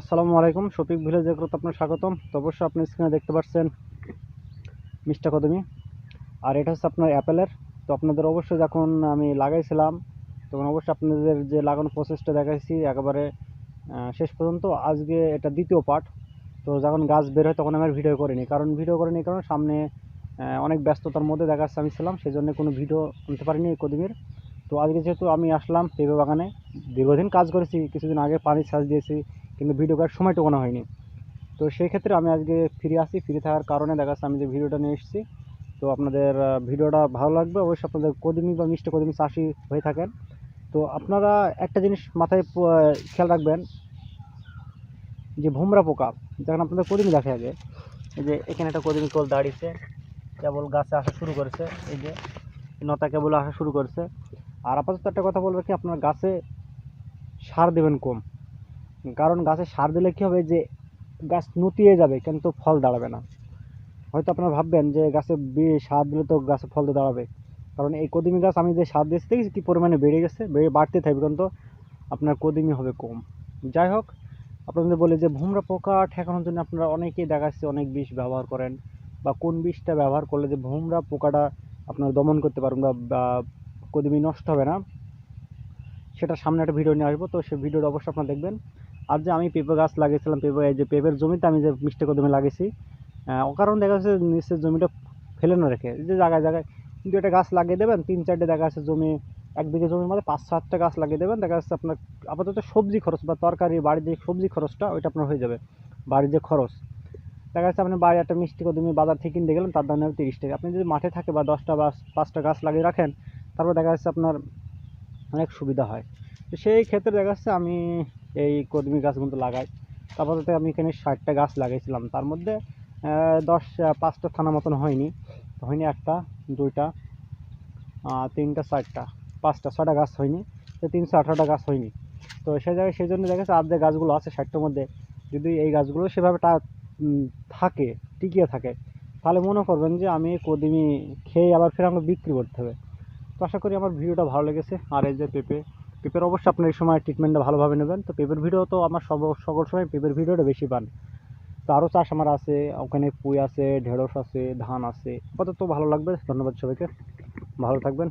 আসসালামু আলাইকুম, শফিক ভিলেজ এগ্রোতে আপনার স্বাগতম। তো অবশ্যই আপনি স্ক্রিনে দেখতে পাচ্ছেন মিষ্টা কদমি। আর এটা হচ্ছে আপনার অ্যাপেলের। তো আপনাদের অবশ্যই যখন আমি লাগাইছিলাম, তখন অবশ্যই আপনাদের যে লাগানো প্রসেসটা দেখাইছি, একেবারে শেষ পর্যন্ত। আজকে এটা দ্বিতীয় পার্ট তো যখন গাছ বের হয়, তখন আমার ভিডিও করিনি। কারণ ভিডিও করিনি, কারণ সামনে অনেক ব্যস্ততার মধ্যে দেখা যাচ্ছে আমি ছিলাম সেই জন্য কোনো ভিডিও আনতে পারিনি কদমির। তো আজকে যেহেতু আমি আসলাম পেঁপে বাগানে, দীর্ঘদিন কাজ করেছি, কিছুদিন আগে পানি ছাঁচ দিয়েছি কিন্তু ভিডিও করার সময়টুকুনো হয়নি। তো সেই ক্ষেত্রে আমি আজকে ফিরে আসি, ফিরে থাকার কারণে দেখা আমি যে ভিডিওটা নিয়ে এসেছি। তো আপনাদের ভিডিওটা ভালো লাগবে, অবশ্যই আপনাদের কদমি বা মিষ্টি কদমি চাষি হয়ে থাকেন। তো আপনারা একটা জিনিস মাথায় খেয়াল রাখবেন, যে ভোমরা পোকা যখন আপনাদের কদমি দেখে আগে। এই যে এখানে একটা কদমি কল দাঁড়িয়েছে, কেবল গাছে আসা শুরু করেছে, এই যে নতা কেবল আসা শুরু করেছে। আর আপাতত একটা কথা বলব কি, আপনার গাছে সার দেবেন কম। কারণ গাছে সার দিলে কী হবে যে গাছ নুতিয়ে যাবে, কিন্তু ফল দাঁড়াবে না। হয়তো আপনারা ভাববেন যে গাছে সার দিলে তো গাছে ফল তো দাঁড়াবে। কারণ এই কদিমি গাছ আমি যে সার দিয়েছি, দেখেছি কী পরিমাণে বেড়ে গেছে, বেড়ে বাড়তে থাকবে, কিন্তু আপনার কদিমি হবে কম। যাই হোক, আপনাদের বলি যে ভুমরা পোকা ঠেকানোর জন্য আপনারা অনেকেই দেখা যাচ্ছে অনেক বিষ ব্যবহার করেন, বা কোন বিষটা ব্যবহার করলে যে ভুমরা পোকাটা আপনারা দমন করতে পারবেন বা কদিমি নষ্ট হবে না, সেটা সামনে একটা ভিডিও নিয়ে আসব। তো সেই ভিডিওটা অবশ্যই আপনারা দেখবেন। আর যে আমি পেঁপে গাছ লাগিয়েছিলাম, পেঁপে, এই যে পেঁপের জমিতে আমি যে মিষ্টি কদমে লাগিয়েছি অকারণ দেখা যাচ্ছে নিচের জমিটা ফেলে না রেখে যে জায়গায় জায়গায় কিন্তু একটা গাছ লাগিয়ে দেবেন, তিন চারটে দেখা যাচ্ছে জমি, এক বিঘে জমির মধ্যে পাঁচ সাতটা গাছ লাগিয়ে দেবেন, দেখা যাচ্ছে আপনার আপাতত সবজি খরচ বা তরকারি, বাড়ির যে সবজি খরচটা, ওইটা আপনার হয়ে যাবে, বাড়ির যে খরচ। দেখা যাচ্ছে আপনি বাড়ি একটা মিষ্টি কদমি বাজার থেকে কিনতে গেলেন, তার দাম নেবে তিরিশ টাকা। আপনি যদি মাঠে থাকে বা দশটা বা পাঁচটা গাছ লাগিয়ে রাখেন, তারপর দেখা যাচ্ছে আপনার অনেক সুবিধা হয়। তো সেই ক্ষেত্রে দেখা যাচ্ছে আমি এই কদমি গাছগুলো লাগাই। তারপর তো আমি এখানে ষাটটা গাছ লাগাইছিলাম। তার মধ্যে দশ পাঁচটা থানা মতন হয়নি। হয়নি একটা, দুইটা তিনটা, চারটা, পাঁচটা ছটা গাছ হয়নি। তো তিনশো আঠারোটা গাছ হয়নি। তো সেই জায়গায়, সেই জন্য দেখা যাচ্ছে আর যে গাছগুলো আছে ষাটটার মধ্যে, যদি এই গাছগুলো সেভাবে টা থাকে, টিকিয়ে থাকে, তাহলে মনে করবেন যে আমি কদিমি খেয়ে আবার ফের আমাকে বিক্রি করতে হবে। তো আশা করি আমার ভিডিওটা ভালো লেগেছে। আর এই যে পেঁপে পেঁপের অবশ্যই আপনার এই সময় ট্রিটমেন্টটা ভালোভাবে নেবেন। তো পেঁপের ভিডিও তো আমার সব, সকল সময় পেঁপের ভিডিওটা বেশি পান। তো আরও চাষ আমার আছে, ওখানে পুঁই আছে, ঢেঁড়স আছে, ধান আছে। আপাতত ভালো লাগবে। ধন্যবাদ সবাইকে। ভালো থাকবেন।